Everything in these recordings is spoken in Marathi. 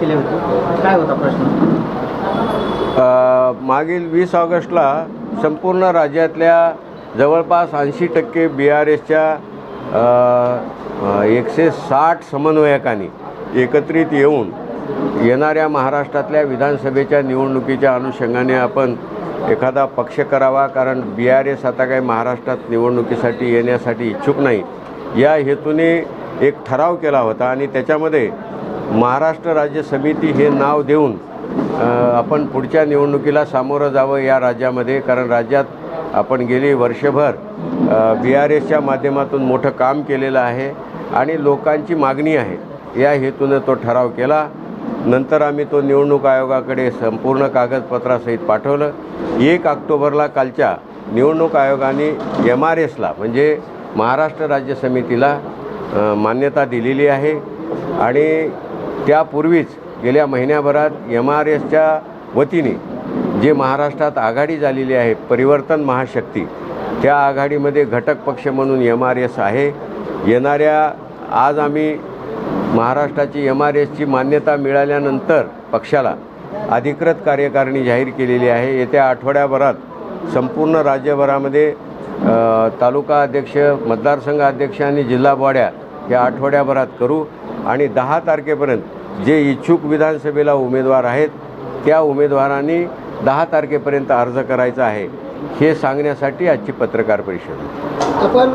केले होते. काय होता प्रश्न? मागील वीस ऑगस्टला संपूर्ण राज्यातल्या जवळपास ऐंशी टक्के बी आर एसच्या एकशे साठ समन्वयकांनी एकत्रित येऊन येणाऱ्या महाराष्ट्रातल्या विधानसभेच्या निवडणुकीच्या अनुषंगाने आपण एखादा पक्ष करावा कारण बी आर एस आता काही महाराष्ट्रात निवडणुकीसाठी येण्यासाठी इच्छुक नाही. या हेतूने एक ठराव केला होता आणि त्याच्यामध्ये महाराष्ट्र राज्य समिती हे नाव देऊन आपण पुढच्या निवडणुकीला सामोरं जावं या राज्यामध्ये कारण राज्यात आपण गेली वर्षभर बी आर एसच्या माध्यमातून मोठं काम केलेलं आहे आणि लोकांची मागणी आहे. या हेतूनं तो ठराव केला. नंतर आम्ही तो निवडणूक आयोगाकडे संपूर्ण कागदपत्रासहित पाठवलं. एक ऑक्टोबरला कालच्या निवडणूक आयोगाने एम आर एसला म्हणजे महाराष्ट्र राज्य समितीला मान्यता दिलेली आहे. आणि त्यापूर्वीच गेल्या महिन्याभरात एम आर एसच्या वतीने जे महाराष्ट्रात आघाडी झालेली आहे परिवर्तन महाशक्ती त्या आघाडीमध्ये घटक पक्ष म्हणून एम आर एस आहे. येणाऱ्या आज आम्ही महाराष्ट्राची एम आर एसची मान्यता मिळाल्यानंतर पक्षाला अधिकृत कार्यकारिणी जाहीर केलेली आहे. येत्या आठवड्याभरात संपूर्ण राज्यभरामध्ये तालुका अध्यक्ष मतदारसंघ अध्यक्ष आणि जिल्हा बॉड्या या आठवड्याभरात करू आणि दहा तारखेपर्यंत जे इच्छुक विधानसभेला उमेदवार आहेत त्या उमेदवारांनी दहा तारखेपर्यंत अर्ज करायचा आहे हे सांगण्यासाठी आजची पत्रकार परिषद. आपण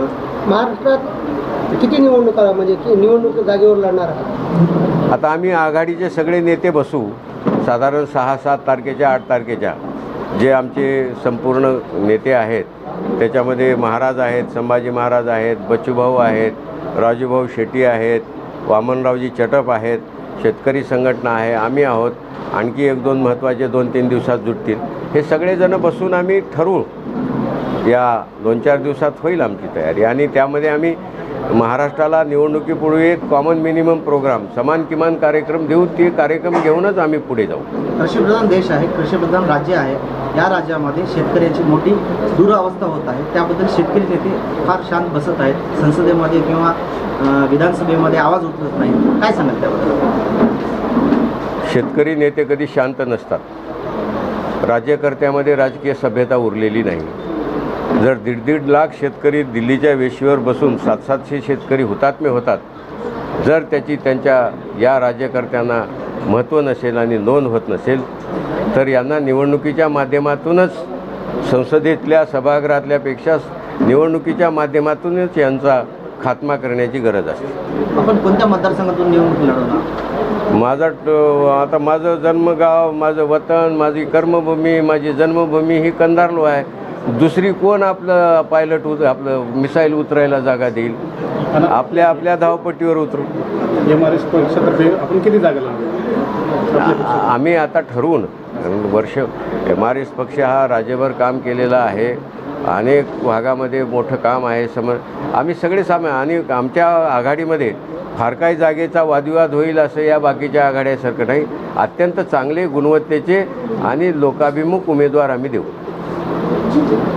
महाराष्ट्रात किती निवडणुका म्हणजे कि- निवडणूक जागेवर लढणार आहात आता आम्ही आघाडीचे सगळे नेते बसू साधारण सहा सात तारखेच्या आठ तारखेच्या जे आमचे संपूर्ण नेते आहेत त्याच्यामध्ये महाराज आहेत संभाजी महाराज आहेत बच्चूभाऊ आहेत राजूभाऊ शेट्टी आहेत वामनरावजी चटप आहेत शेतकरी संघटना आहे आम्ही आहोत. आणखी एक दोन महत्त्वाचे दोन तीन दिवसात जुटतील. हे सगळेजणं बसून आम्ही ठरवू. या दोन चार दिवसात होईल आमची तयारी आणि त्यामध्ये आम्ही महाराष्ट्राला निवडणुकीपूर्वी एक कॉमन मिनिमम प्रोग्राम समान किमान कार्यक्रम देऊ ते कार्यक्रम घेऊनच आम्ही पुढे जाऊ. कृषीप्रधान देश आहे कृषीप्रधान राज्य आहे या राज्यामध्ये शेतकऱ्याची मोठी दुरावस्था होत आहे. त्याबद्दल शेतकरी नेते फार शांत बसत आहेत. संसदेमध्ये किंवा विधानसभेमध्ये आवाज उठवत नाही काय सांगाल त्याबद्दल? शेतकरी नेते कधी शांत नसतात. राज्यकर्त्यामध्ये राजकीय सभ्यता उरलेली नाही. जर दीड दीड लाख शेतकरी दिल्लीच्या वेशीवर बसून सात सातशे शेतकरी हुतात्मे होतात जर त्याची त्यांच्या या राज्यकर्त्यांना महत्त्व नसेल आणि नोंद होत नसेल तर यांना निवडणुकीच्या माध्यमातूनच संसदेतल्या सभागृहातल्यापेक्षा निवडणुकीच्या माध्यमातूनच यांचा खात्मा करण्याची गरज असते. आपण कोणत्या मतदारसंघातून निवडणूक लढवणार? माझा ट- आता माझं जन्मगाव माझं वतन माझी कर्मभूमी माझी जन्मभूमी ही कंधारलो आहे. दुसरी कोण आपलं पायलट उत आपलं मिसाईल उतरायला जागा देईल? आपल्या आपल्या धावपट्टीवर उतरू. एम आर एस पक्षातर्फे आपण किती जागा लागलो आम्ही आता ठरवून वर्ष एम आर एस पक्ष हा राज्यभर काम केलेला आहे. अनेक भागामध्ये मोठं काम आहे. समोर आम्ही सगळे साम आणि आमच्या आघाडीमध्ये फार काही जागेचा वादविवाद होईल असं या बाकीच्या आघाड्यासारखं नाही. अत्यंत चांगले गुणवत्तेचे आणि लोकाभिमुख उमेदवार आम्ही देऊ. জি জি